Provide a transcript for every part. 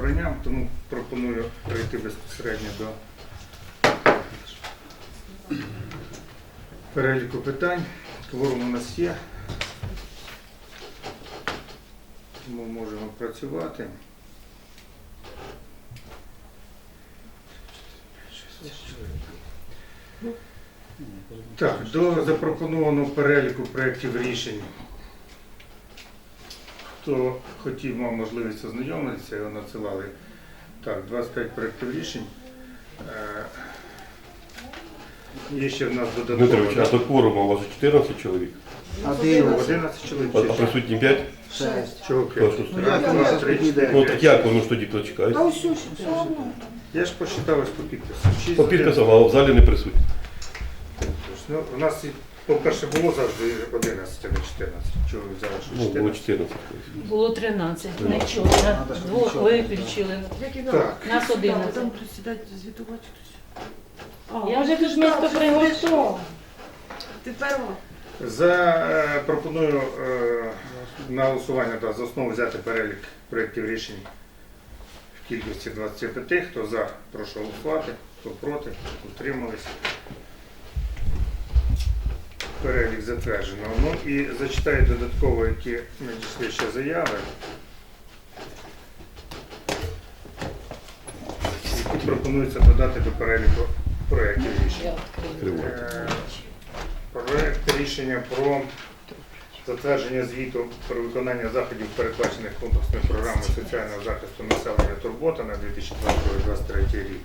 обранням, тому пропоную перейти безпосередньо до переліку питань. Кворум у нас є. Тому можемо працювати. Так, до запропонованого переліку проєктів рішень. Хто хотів, мав можливість ознайомитися, його надсилали. Так, 25 проєктів рішень. Е, Є ще в нас Дмитрович, а до кворума у вас 14 чоловік, 11 чоловік. а чи присутні 5? Шесть. Чого Ну, п'ять? що Ну, Раз, як два, три, чотири, Ну п'ять. так як воно ж тоді хто чекає? Та ось що, все одно. Я ж посчитав ось по підпису. Шість По підписам, а в залі не присутні. Ну, у нас, і, по-перше, було завжди 11, а не 14. Чого ви взяли, що Ну, було 14? 14. Було 13. Нічого. Надо ж Двох виключили. Так. Нас 11. Там присідати, звітувати хтось. Я вже тут місто приготував. Ти. За, е, пропоную е, на голосування да, за основу взяти перелік проєктів рішень в кількості 25. Хто за, прошу голосувати, хто проти, утримались. Перелік затверджено. Ну і зачитаю додатково, які надійшли ще заяви. Які пропонується додати до переліку проєктів рішень. Я відкрию. Е, Проект рішення про затвердження звіту про виконання заходів, передбачених комплексною програмою соціального захисту населення Турбота на 2022-2023 рік.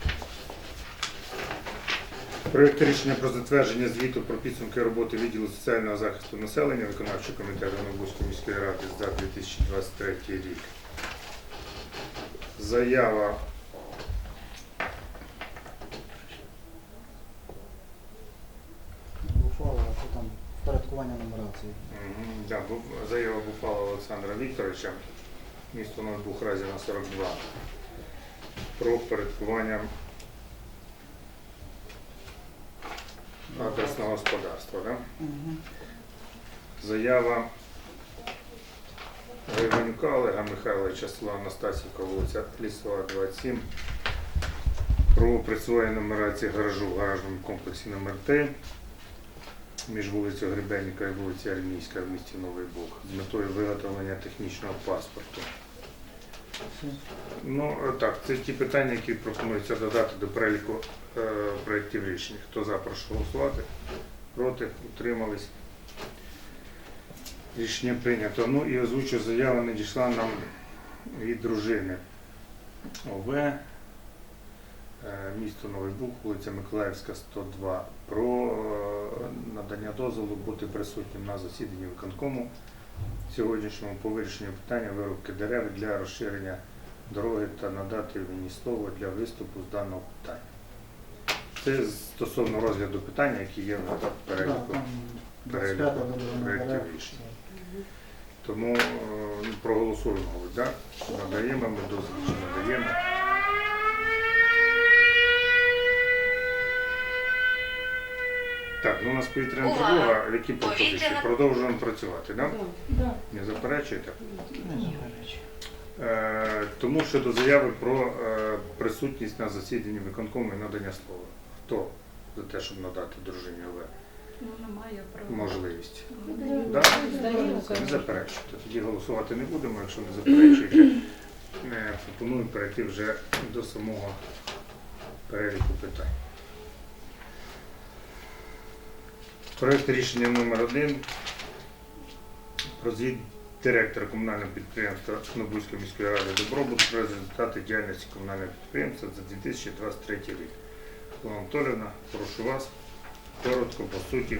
Проект рішення про затвердження звіту про підсумки роботи відділу соціального захисту населення виконавчого комітету Новобузької міської ради за 2023 рік. Заява Буфало, що там впорядкування нумерації. Мгм, Да, бу- заява Буфала Олександра Вікторовича, місто Новобух Разіна 42, про впорядкування адресного господарства. Да? Угу. Заява Гайванюка Олега Михайловича, села Анастасівка, вулиця Лісова, 27, про присвоєння нумерації гаражу в гаражному комплексі номер 3 між вулицею Гребенника і вулицею Армійська в місті Новий Буг з метою виготовлення технічного паспорту. Ну е, так, це ті питання, які пропонується додати до переліку е, проєктів рішень. Хто за, прошу голосувати, проти, утримались. Рішення прийнято. Ну і озвучу заява надійшла нам від дружини ОВ, е, місто Новий Буг, вулиця Миколаївська, 102, про е, надання дозволу бути присутнім на засіданні виконкому сьогоднішньому по вирішенню питання вирубки дерев для розширення дороги та надати мені слово для виступу з даного питання. Це стосовно розгляду питання, які є в переліку переліку 25 проєктів рішень. Тому е, проголосуємо, так? Надаємо ми дозвіл чи надаємо. Так, ну у нас повітряна Увага! тривога, які пропозиції? Повітряна- Продовжуємо працювати, так? Да. Не заперечуєте? Не заперечую. Е, Тому щодо заяви про е, присутність на засіданні виконкому і надання слова. Хто за те, щоб надати дружині ОВ Ну, немає права. можливість? Да. Да? Не заперечуєте. Тоді голосувати не будемо, якщо не заперечуєте. е, Пропоную перейти вже до самого переліку питань. Проект рішення номер один про звіт директора комунального підприємства Нобузької міської ради Добробут про результати діяльності комунального підприємства за 2023 рік. Олена Анатолівна, прошу вас коротко по суті